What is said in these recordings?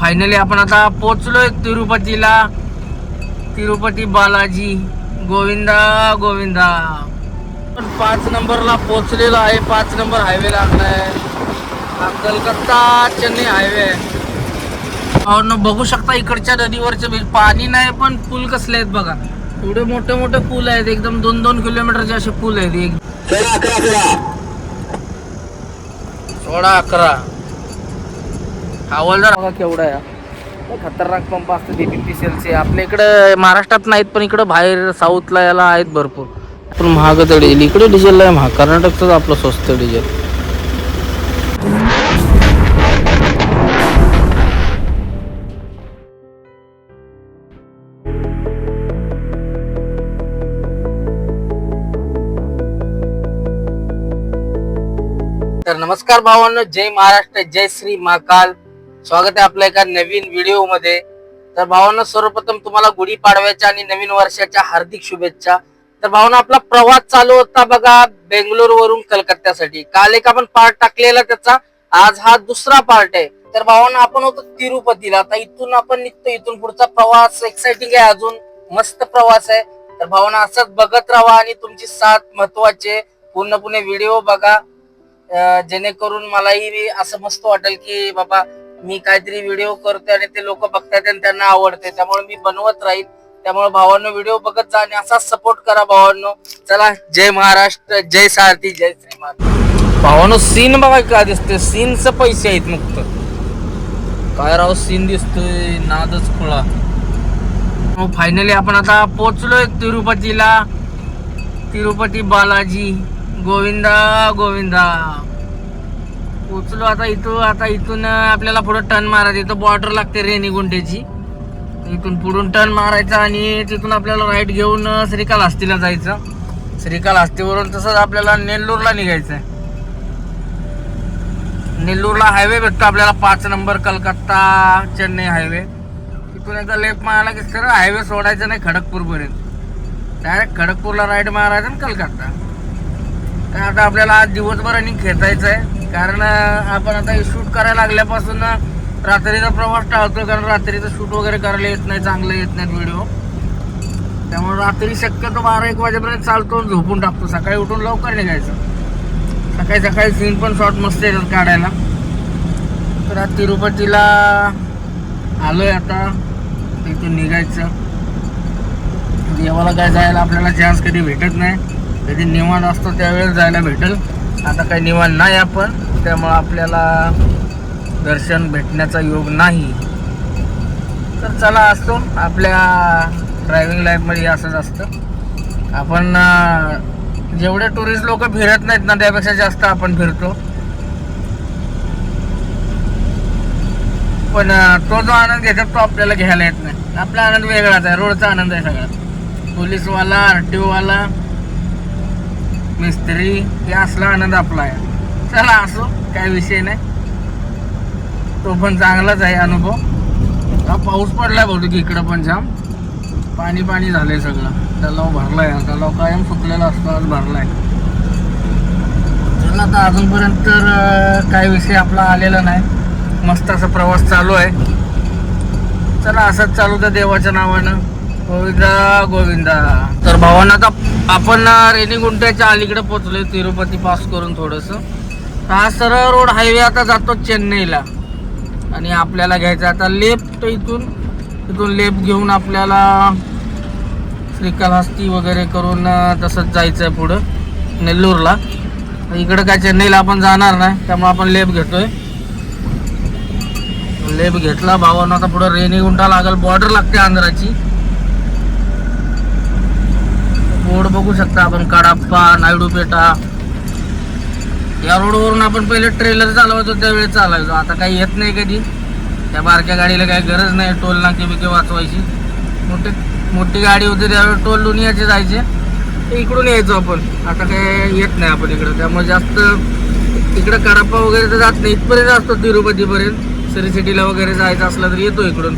Finally आपण आता पोचलोय तिरुपतीला. तिरुपती बालाजी. गोविंदा गोविंदा. आपण पाच नंबरला पोचलेलो आहे. पाच नंबर हायवे लागलाय. हा कलकत्ता चेन्नई हायवे आहे बघू शकता इकडच्या नदीवरचे बीच पाणी नाही पण पूल कसले आहेत बघा. एवढे मोठे मोठे पूल आहेत. एकदम दोन दोन किलोमीटरचे असे पूल आहेत. एक सोळा अकरा. हवालदार बघा केवढा आहे. हा. खतरनाक पंप असतं डीपीपीसीएलचे आपल्या इकडे महाराष्ट्रात नाहीत पण इकडे बाहेर साऊथला याला आहेत भरपूर. पण महाग तर डिझेल इकडे डिझेल आहे महाग. कर्नाटकच आपलं स्वस्त डिझेल तर नमस्कार भावांनो. जय महाराष्ट्र जय श्री महाकाल. स्वागत आहे आपल्या एका नवीन व्हिडिओमध्ये. तर भावांना सर्वप्रथम तुम्हाला गुढीपाडव्याच्या आणि नवीन वर्षाच्या हार्दिक शुभेच्छा. तर भावना आपला प्रवास चालू होता बघा बेंगलोर वरून कलकत्त्यासाठी. काल एक आपण पार्ट टाकलेला त्याचा. आज हा दुसरा पार्ट आहे. तर भावांना आपण होतो तिरुपतीला. आता इथून आपण निघतो. इथून पुढचा प्रवास एक्साइटिंग आहे अजून. मस्त प्रवास आहे. तर भावना असंच बघत राहा आणि तुमची साथ महत्त्वाचे पूर्ण पुणे व्हिडिओ बघा जेणेकरून मलाही असं मस्त वाटेल की बाबा मी काहीतरी व्हिडिओ करतोय आणि ते लोक बघतात आणि त्यांना आवडते त्यामुळे मी बनवत राहील. त्यामुळे भावांनो व्हिडिओ बघत जा आणि असाच सपोर्ट करा भावांनो. चला जय महाराष्ट्र जय सारथी जय श्री महाराष्ट्र भावांनो सीन बघा काय दिसतोय? सीनच पैसे आहेत मुक्त काय राव सीन दिसतोय नादच खुळा. हो, फायनली आपण आता पोचलोय तिरुपतीला. तिरुपती बालाजी गोविंदा गोविंदा. पोचलो आता इथून आता इथून आपल्याला पुढे टर्न मारायचं इथं बॉर्डर लागते रेणीगुंटेची इथून पुढून टर्न मारायचा आणि तिथून आपल्याला राईट घेऊन श्रीकालहस्तीला जायचं. श्रीकालहस्तीवरून तसंच आपल्याला नेल्लूरला निघायचं आहे नेल्लूरला हायवे भेटतो आपल्याला पाच नंबर कलकत्ता चेन्नई हायवे तिथून एकदा लेफ्ट मारायला की सरळ हायवे सोडायचा नाही खडगपूरपर्यंत. डायरेक्ट खडगपूरला राईड मारायचं आणि कलकत्ता. तर आता आपल्याला आज दिवसभर आणि खेचायचं आहे कारण आपण आता शूट करायला लागल्यापासून रात्रीचा प्रवास टाळतो कारण रात्रीचं शूट वगैरे करायला येत नाही चांगलं येत नाहीत व्हिडिओ त्यामुळे रात्री शक्यतो बारा एक वाजेपर्यंत चालतो झोपून टाकतो. सकाळी उठून लवकर निघायचं. सकाळी सकाळी सीन पण शॉर्ट मस्त येतात काढायला. तर आज तिरुपतीला आलोय आता. इथून निघायचं. देवाला काय जायला आपल्याला चान्स कधी भेटत नाही. कधी निवांत असतो त्यावेळेस जायला भेटेल. आता काही निवांत नाही आपण त्यामुळं आपल्याला दर्शन भेटण्याचा योग नाही. तर चला असतो आपल्या ड्रायव्हिंग लाईफमध्ये असंच असतं. आपण जेवढे टुरिस्ट लोक फिरत नाहीत ना त्यापेक्षा जास्त आपण फिरतो. पण तो जो आनंद घेतात तो आपल्याला घ्यायला येत नाही. आपला आनंद वेगळाच आहे रोडचा आनंद आहे सगळा पोलीसवाला आर टी ओवाला मिस्त्री हे असला आनंद आपला आहे. चला असो काय विषय नाही. तो पण चांगलाच आहे अनुभव. हा पाऊस पडलाय बहुतेक इकडं पण जाम. पाणी पाणी झालंय सगळं. तलाव भरला आहे तलाव कायम सुकलेला असतो आज आहे चला आता अजूनपर्यंत तर काय विषय आपला आलेला नाही. मस्त असा प्रवास चालू आहे. चला असंच चालू द्या देवाच्या नावानं. गोविंदा गोविंदा. तर भावांना आता आपण रेणीगुंट्याच्या अलीकडे पोचलोय तिरुपती पास करून थोडस. हा सरळ रोड हायवे आता जातो चेन्नईला. आणि आपल्याला घ्यायचं आता लेफ्ट इथून. इथून लेफ्ट घेऊन आपल्याला श्रीकालहस्ती वगैरे करून तसंच जायचं आहे पुढं नेल्लूरला. इकडं काय चेन्नईला आपण जाणार नाही त्यामुळे आपण लेप घेतोय. लेप घेतला भावानं आता पुढं रेणीगुंटा लागल बॉर्डर लागते आंध्राची. बोर्ड बघू शकता आपण कडाप्पा नायडूपेटा. या रोडवरून आपण पहिले ट्रेलर चालवायचो त्यावेळेस चालायचो. आता काही येत नाही कधी. त्या बारक्या गाडीला काही गरज नाही टोल नाके बिके वाचवायची. मोठी मोठी गाडी होती त्यावेळी टोल दुनियाचे जायचे. ते इकडून यायचो आपण. आता काही येत नाही आपण इकडं. त्यामुळे जास्त इकडं कडाप्पा वगैरे तर जात नाही. इथपर्यंत असतो तिरुपतीपर्यंत. सरी सिटीला वगैरे जायचं असलं तर येतो इकडून.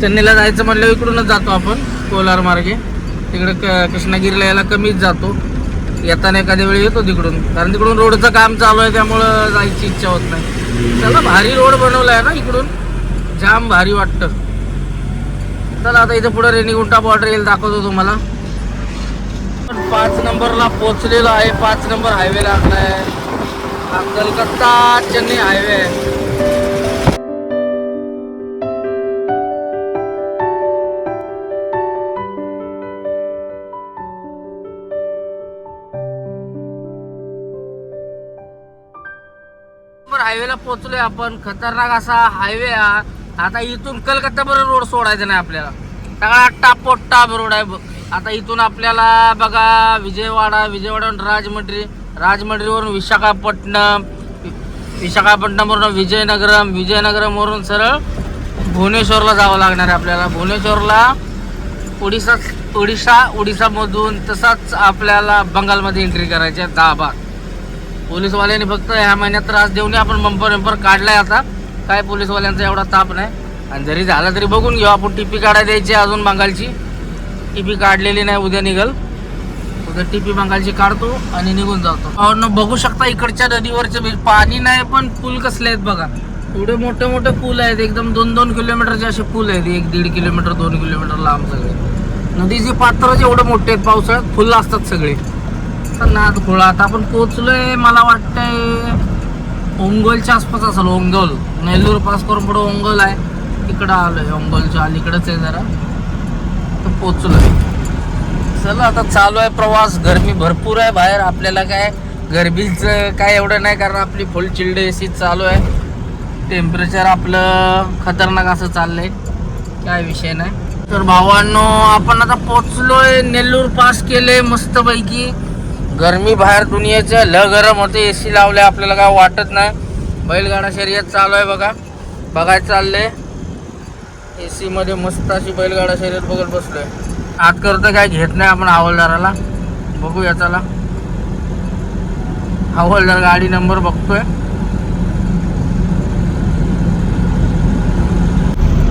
चेन्नईला जायचं म्हटलं इकडूनच जातो आपण कोलार मार्गे. तिकडे क कृष्णागिरीला यायला कमीच जातो. येताना एखाद्या वेळी येतो तिकडून. कारण तिकडून रोडचं काम चालू आहे त्यामुळं जायची इच्छा होत नाही. त्याला भारी रोड बनवला आहे ना इकडून. जाम भारी वाटतं. चला आता इथं पुढे रेणीगुंटा बॉर्डर येईल दाखवतो तुम्हाला. पाच नंबरला पोचलेलो आहे. पाच नंबर हायवे लागलाय. हा कलकत्ता चेन्नई हायवे आहे हायवेला पोहोचलोय आपण. खतरनाक असा हायवे हा. आता इथून कलकत्ता बरोबर रोड सोडायचा नाही आपल्याला. सगळा टापोट टाप रोड आहे. बघ. आता इथून आपल्याला बघा विजयवाडा विजयवाडावरून राजमंड्री राजमंड्रीवरून विशाखापट्टणम विशाखापट्टणमवरून विजयनगरम विजयनगरमवरून सरळ भुवनेश्वरला जावं लागणार आहे आपल्याला. भुवनेश्वरला ओडिसा ओडिशा ओडिसामधून तसाच आपल्याला बंगालमध्ये एंट्री करायची आहे दहा पोलीसवाल्यांनी फक्त ह्या महिन्यात त्रास देऊन आपण बंपर बंपर काढलाय आता. काय पोलीसवाल्यांचा एवढा ताप नाही. आणि जरी झाला तरी बघून घेऊ. आपण टिपी काढाय द्यायची आहे अजून बंगालची. टिपी काढलेली नाही. उद्या निघल. उद्या टिपी बंगालची काढतो आणि निघून जातो. और बघू शकता इकडच्या नदीवरचे म्हणजे पाणी नाही पण पूल कसले आहेत बघा. एवढे मोठे मोठे पूल आहेत. एकदम दोन दोन किलोमीटरचे असे पूल आहेत. एक दीड किलोमीटर दोन किलोमीटर लांब सगळे. नदीचे पात्र जेवढे मोठे आहेत पावसाळ्यात फुलं असतात सगळे. तर नाद आता आपण पोहोचलोय मला वाटतंय ओंगोलच्या आसपास असेल ओंगोल. नेल्लूर पास करून पुढे ओंगोल आहे. तिकडं आलोय ओंगोलच्या अलीकडंच आहे जरा. तर पोचलोय. चला आता चालू आहे प्रवास. गरमी भरपूर आहे बाहेर. आपल्याला काय गरमीचं काय एवढं नाही कारण आपली फुल चिल्ड एसी चालू आहे. टेम्परेचर आपलं खतरनाक असं चाललंय. काय विषय नाही. तर भावांनो आपण आता पोचलोय. नेल्लूर पास केले मस्तपैकी. गरमी बाहेर दुनियेचं ल गरम होते. ए सी लावले आपल्याला काय वाटत नाही. बैलगाडा शर्यत चालू आहे बघा. बघायला चालले ए सीमध्ये मस्त अशी बैलगाडा शर्यत बघत बसलोय. आत करतो काय घेत नाही आपण हवालदाराला. बघूया चला. हवालदार गाडी नंबर बघतोय.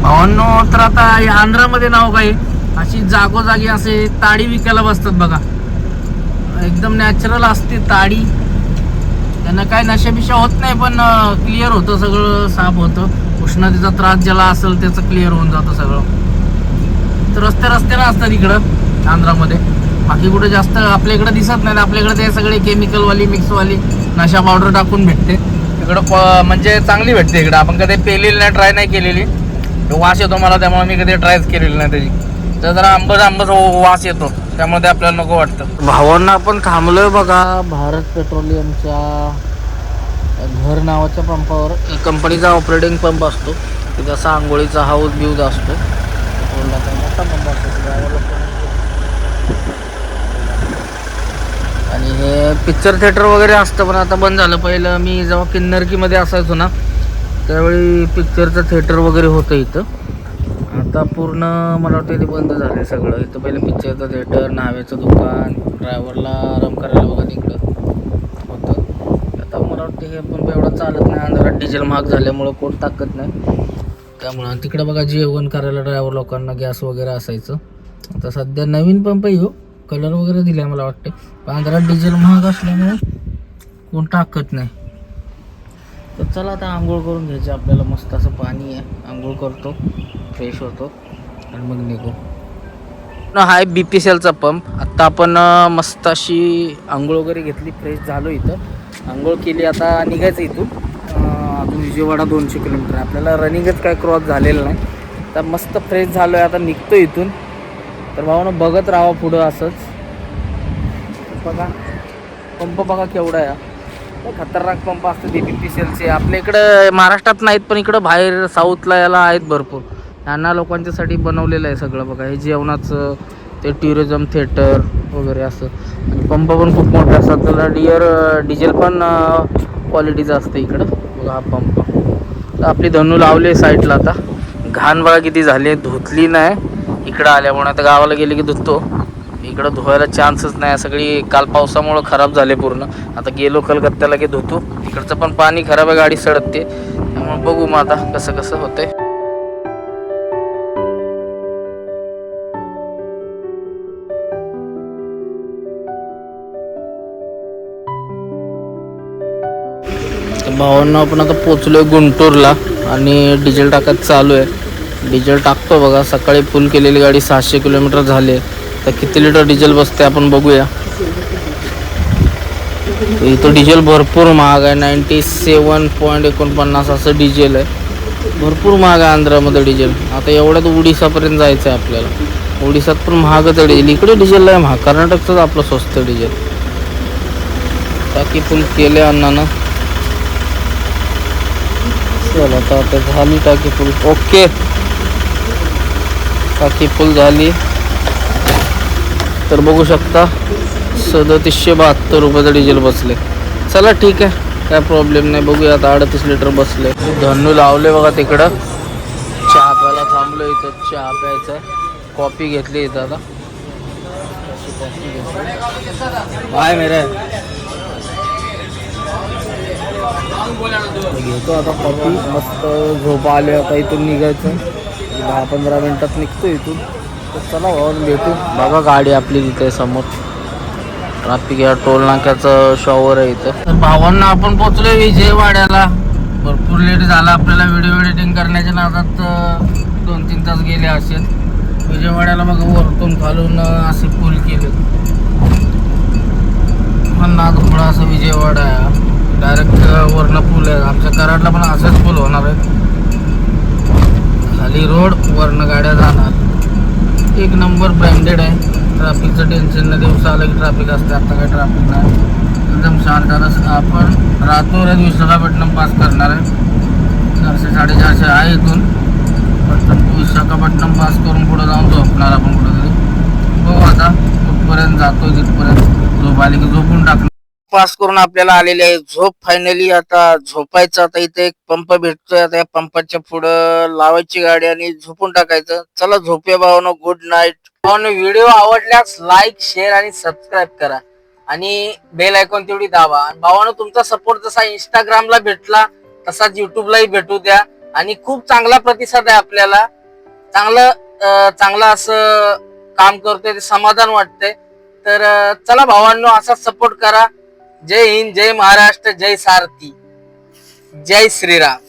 भावांनो तर आता या आंध्रामध्ये नाव काही अशी जागोजागी असे ताडी विकायला बसतात बघा. एकदम नॅचरल असते ताडी. त्यांना काय नशाबिशा होत नाही पण क्लिअर होतं सगळं साफ होतं. उष्णतेचा त्रास ज्याला असेल त्याचं क्लिअर होऊन जातं सगळं. तर रस्ते रस्त्याला असतात इकडं आंध्रामध्ये. बाकी कुठे जास्त आपल्या इकडे दिसत नाही आपल्याकडे ते सगळे केमिकलवाली मिक्सवाली नशा पावडर टाकून भेटते. इकडं प- म्हणजे चांगली भेटते इकडं. आपण कधी पेलेली नाही ट्राय नाही केलेली. वास येतो मला त्यामुळे मी कधी ट्रायच केलेली नाही त्याची. तर जरा आंबट आंबट वास येतो. त्यामध्ये आपल्याला नको वाटतं. भावांना आपण थांबलोय बघा. भारत पेट्रोलियमच्या घर नावाच्या पंपावर कंपनीचा ऑपरेटिंग पंप असतो. की जसा आंघोळीचा हाऊस ब्यूज असतो. मोठा पंप असतो आणि हे पिक्चर थिएटर वगैरे असतं पण आता बंद झालं. पहिलं मी जेव्हा किन्नरकीमध्ये असायचो ना त्यावेळी पिक्चरचं थिएटर वगैरे होतं इथं. आता पूर्ण मला वाटतं ते बंद झालं आहे सगळं. इथं पहिले पिक्चरचं थिएटर नावेचं दुकान ड्रायव्हरला आराम करायला वगैरे इकडं होतं. आता मला वाटतं हे पण एवढं चालत नाही. अंधारात डिझेल महाग झाल्यामुळं कोण टाकत नाही. त्यामुळं तिकडं बघा जेवण करायला ड्रायव्हर लोकांना गॅस वगैरे असायचं. आता सध्या नवीन पंप येऊ कलर वगैरे दिलाय मला वाटते पण अंधारात डिझेल महाग असल्यामुळे कोण टाकत नाही. तर चला आता आंघोळ करून घ्यायचं. आपल्याला मस्त असं पाणी आहे. आंघोळ करतो. फ्रेश होतो. आणि मग निघू. ना आहे बी पी सी एलचा पंप आत्ता आपण मस्त अशी आंघोळ वगैरे घेतली. फ्रेश झालो इथं. आंघोळ केली. आता निघायचं इथून. अजून विजयवाडा दोनशे किलोमीटर आपल्याला रनिंगच काय क्रॉस झालेलं नाही. तर मस्त फ्रेश झालो आहे आता निघतो इथून. तर भावानं बघत राहावं पुढं असंच. बघा. पंप बघा केवढा आहे. खतरनाक पंप असतात बी पी सी एलचे आपल्या इकडं महाराष्ट्रात नाहीत पण इकडं बाहेर साऊथला याला आहेत भरपूर. त्यांना लोकांच्यासाठी बनवलेलं आहे सगळं बघा. हे जेवणाचं ते टुरिझम थिएटर वगैरे असं. आणि पंप पण खूप मोठे असतात. त्याला डिअर डिझेल पण क्वालिटीचं असतं इकडं. बघा हा पंप. तर आपली धनू लावली साईडला आता. घाण बघा किती झाली धुतली नाही. इकडं आल्यामुळे आता गावाला गेले की धुतो. इकडं धुवायला चान्सच नाही. सगळी काल पावसामुळं खराब झाले पूर्ण. आता गेलो कलकत्त्याला की धुतो. इकडचं पण पाणी खराब आहे गाडी सडकते त्यामुळे बघू मग आता कसं कसं होतंय. भावांना आपण आता पोचलोय गुंटूरला आणि डिझेल टाकत चालू आहे. डिझेल टाकतो बघा. सकाळी फुल केलेली गाडी सहाशे किलोमीटर झाली आहे. तर किती लिटर डिझेल बसते आपण बघूया. इथं डिझेल भरपूर महाग आहे. नाईन्टी सेवन पॉईंट एकोणपन्नास असं डिझेल आहे. भरपूर महाग आहे आंध्रामध्ये डिझेल. आता एवढ्यात उडीसापर्यंत जायचं आहे आपल्याला. उडीसात पण महागच आहे डिझेल. इकडे डिझेल आहे महाग. कर्नाटकचंच आपलं स्वस्त डिझेल. टाकी फुल केले अण्णानं चल आता आता झाली टाकी फुल ओके. टाकी फुल झाली. तर बघू शकता. सदतीसशे बहात्तर रुपयाचं डिझेल बसले. चला ठीक आहे. काय प्रॉब्लेम नाही. बघूया आता अडतीस लिटर बसले. धन्नू लावले बघा तिकडं. चहा प्यायला थांबलो इथं. चहा प्यायचा. कॉफी घेतली इथं आता. बाय मेरे. घेतो आता कॉफी मस्त झोपा आले आता इथून निघायचं. दहा पंधरा मिनटात निघतो इथून. तर चला भाऊ भेटू. बघा गाडी आपली तिथे समोर. ट्राफिक या टोल नाक्याचं शॉवर आहे इथं. तर भावांना आपण पोचलोय विजयवाड्याला. भरपूर लेट झाला. आपल्याला व्हिडिओ एडिटिंग करण्याच्या नादात दोन तीन तास गेले असेल. विजयवाड्याला मग वरतून खालून असे पूल केले. पण नागपूर असं विजयवाडा आहे. डायरेक्ट वरनं पूल आहे. आमच्या कराडला पण असंच पूल होणार आहे. खाली रोड वरनं गाड्या जाणार. एक नंबर ब्रँडेड आहे. ट्रॅफिकचं टेन्शन नाही दिवसा आलं की ट्रॅफिक असते आता काही ट्रॅफिक नाही. एकदम शांत आता आपण रातोरात विशाखापट्टणम पास करणार आहे. चारशे साडेचारशे आहे इथून. पटकन विशाखापट्टणम पास करून पुढं जाऊन झोपणार आपण कुठंतरी. बघू आता कुठपर्यंत जातो तिथपर्यंत. झोप आली की झोपून टाकणार. पास करून आपल्याला आलेली आहे. झोप फायनली आता झोपायचं आता इथे एक पंप भेटतोय. आता या पंपाच्या पुढं लावायची गाडी आणि झोपून टाकायचं. चला झोपे भावानो. गुड नाईट पण व्हिडिओ आवडल्यास लाईक शेअर आणि सबस्क्राईब करा. आणि बेल आयकॉन तेवढी दाबा. आणि भावानो तुमचा सपोर्ट जसा इंस्टाग्रामला भेटला तसाच युट्यूबलाही भेटू द्या. आणि खूप चांगला प्रतिसाद आहे आपल्याला. चांगलं चांगलं असं काम करतोय ते समाधान वाटतंय. तर चला भावांनो असाच सपोर्ट करा. जय हिंद जय महाराष्ट्र जय सारथी जय श्रीराम.